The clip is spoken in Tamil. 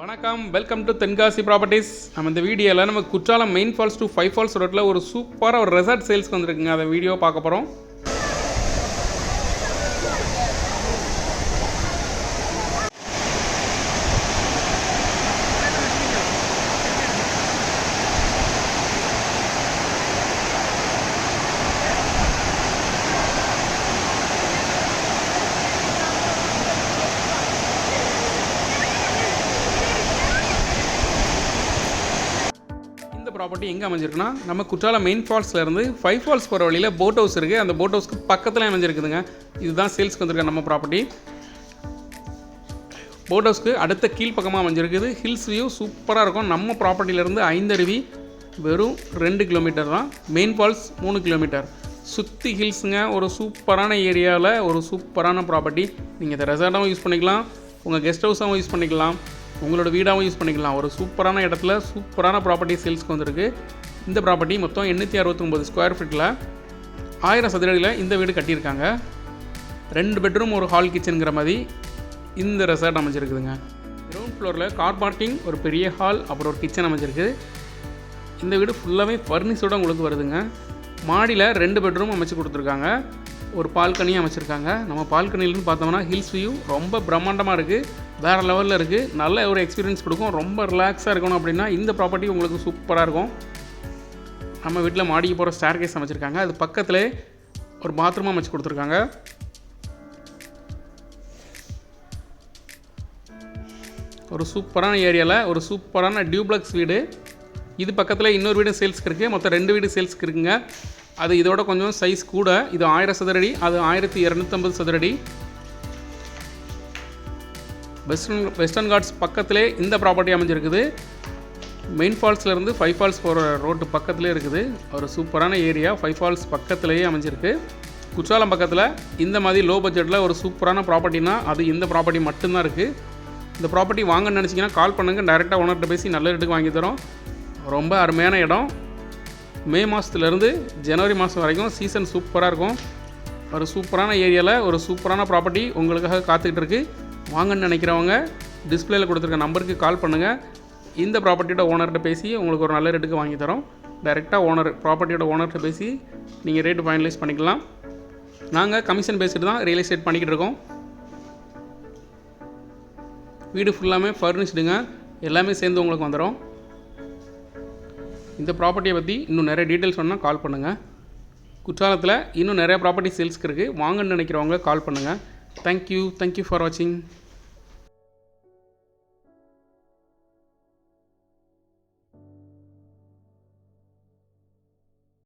வணக்கம். வெல்கம் டு தென்காசி ப்ராப்பர்ட்டிஸ் நம்ம இந்த வீடியோவில் நம்ம Courtallam main falls to five falls ரோட்டில் ஒரு சூப்பராக ஒரு ரெசார்ட் சேல்ஸ்க்கு வந்திருக்குங்க. அதை வீடியோ பார்க்க போகிறோம் ப்ராப்பர்ட்டி எங்கே அமைஞ்சிருக்குன்னா நம்ம குற்றாலம் மெயின் ஃபால்ஸ்லேருந்து ஃபைவ் ஃபால்ஸ் போகிற வழியில் போட் ஹவுஸ் இருக்குது அந்த போட் ஹவுஸ்க்கு பக்கத்தில் அமைஞ்சிருக்குதுங்க. இதுதான் சேல்ஸ்க்கு வந்திருக்க நம்ம ப்ராப்பர்ட்டி போட் ஹவுஸ்க்கு அடுத்த கீழ்ப்பக்கமாக அமைஞ்சிருக்குது. ஹில்ஸ் வியூ சூப்பராக இருக்கும். நம்ம ப்ராப்பர்ட்டியிலேருந்து ஐந்தருவி வெறும் ரெண்டு கிலோமீட்டர் தான். மெயின் ஃபால்ஸ் மூணு கிலோமீட்டர் சுற்றி ஹில்ஸுங்க ஒரு சூப்பரான ஏரியாவில் ஒரு சூப்பரான ப்ராப்பர்ட்டி நீங்கள் இதை ரெசார்ட்டாகவும் யூஸ் பண்ணிக்கலாம். உங்கள் கெஸ்ட் ஹவுஸாகவும் யூஸ் பண்ணிக்கலாம். உங்களோட வீடாகவும் யூஸ் பண்ணிக்கலாம். ஒரு சூப்பரான இடத்துல சூப்பரான ப்ராப்பர்ட்டி சேல்ஸ்க்கு வந்திருக்கு. இந்த ப்ராப்பர்ட்டி மொத்தம் எண்ணூற்றி அறுபத்தொம்போது ஸ்கொயர் ஃபீட்டில் ஆயிரம் சதுரடியில் இந்த வீடு கட்டியிருக்காங்க. ரெண்டு பெட்ரூம் ஒரு ஹால் கிச்சனுங்கிற மாதிரி இந்த ரெசார்ட் அமைஞ்சிருக்குதுங்க. கிரவுண்ட் ஃப்ளோரில் கார் பார்க்கிங் ஒரு பெரிய ஹால் அப்புறம் ஒரு கிச்சன் அமைஞ்சிருக்கு. இந்த வீடு ஃபுல்லாகவே ஃபர்னிஷோட உங்களுக்கு வருதுங்க. மாடியில் ரெண்டு பெட்ரூம் அமைச்சு கொடுத்துருக்காங்க. ஒரு பால்கனியும் அமைச்சிருக்காங்க. நம்ம பால்கனிலேருந்து பார்த்தோம்னா ஹில்ஸ் வியூ ரொம்ப பிரம்மாண்டமாக இருக்குது வேறு லெவலில் இருக்குது நல்ல ஒரு எக்ஸ்பீரியன்ஸ் கொடுக்கும். ரொம்ப ரிலாக்ஸாக இருக்கணும் அப்படின்னா இந்த ப்ராப்பர்ட்டி உங்களுக்கு சூப்பராக இருக்கும். நம்ம வீட்டில் மாடிக்கு போகிற ஸ்டேர் கேஸ் அமைச்சிருக்காங்க. அது பக்கத்தில் ஒரு பாத்ரூம் அமைச்சு கொடுத்துருக்காங்க. ஒரு சூப்பரான ஏரியாவில் ஒரு சூப்பரான டியூப்ளக்ஸ் வீடு. இது பக்கத்தில் இன்னொரு வீடு சேல்ஸ்க்கு இருக்குது மொத்தம் ரெண்டு வீடு சேல்ஸ்க்கு இருக்குங்க. அது இதோட கொஞ்சம் சைஸ் கூட. இது ஆயிரம் சதுரடி. அது ஆயிரத்தி இரநூத்தம்பது சதுரடி. வெஸ்டர்ன் வெஸ்டர்ன் காட்ஸ் பக்கத்திலே இந்த ப்ராப்பர்ட்டி அமைஞ்சிருக்குது. மெயின் ஃபால்ஸ்லேருந்து ஃபைவ் ஃபால்ஸ் போகிற ரோட்டு பக்கத்துலேயே இருக்குது. ஒரு சூப்பரான ஏரியா ஃபைவ் ஃபால்ஸ் பக்கத்துலேயே அமைஞ்சிருக்கு. குற்றாலம் பக்கத்தில் இந்த மாதிரி லோ பட்ஜெட்டில் ஒரு சூப்பரான ப்ராப்பர்ட்டினா அது இந்த ப்ராப்பர்ட்டி மட்டும்தான் இருக்குது இந்த ப்ராப்பர்ட்டி வாங்கன்னு நினச்சிங்கன்னா கால் பண்ணுங்கள் டைரெக்டாக ஓனர்கிட்ட பேசி நல்ல ரேட்டுக்கு வாங்கி தரோம். ரொம்ப அருமையான இடம். மே மாதத்துலேருந்து ஜனவரி மாதம் வரைக்கும் சீசன் சூப்பராக இருக்கும். ஒரு சூப்பரான ஏரியாவில் ஒரு சூப்பரான ப்ராப்பர்ட்டி உங்களுக்காக காத்துக்கிட்டு இருக்குது வாங்கன்னு நினைக்கிறவங்க டிஸ்பிளேயில் கொடுத்துருக்க நம்பருக்கு கால் பண்ணுங்கள் இந்த ப்ராப்பர்ட்டியோட ஓனர்கிட்ட பேசி உங்களுக்கு ஒரு நல்ல ரேட்டுக்கு வாங்கி தரோம். டைரெக்டாக ஓனர் ப்ராப்பர்ட்டியோட ஓனர்கிட்ட பேசி நீங்கள் ரேட்டு ஃபைனலைஸ் பண்ணிக்கலாம். நாங்கள் கமிஷன் பேசிட்டு தான் ரியல் எஸ்டேட் பண்ணிக்கிட்டு இருக்கோம். வீடு ஃபுல்லாமே ஃபர்னிஷ்டுங்க எல்லாமே சேர்ந்து உங்களுக்கு வந்துடும் இந்த ப்ராப்பர்ட்டியை பற்றி இன்னும் நிறைய டீட்டெயில்ஸ் சொன்னால் கால் பண்ணுங்கள் குற்றாலத்தில் இன்னும் நிறைய ப்ராப்பர்ட்டி சேல்ஸ்க்கு இருக்குது வாங்கன்னு நினைக்கிறவங்க கால் பண்ணுங்கள் தேங்க்யூ தேங்க்யூ ஃபார் வாட்சிங்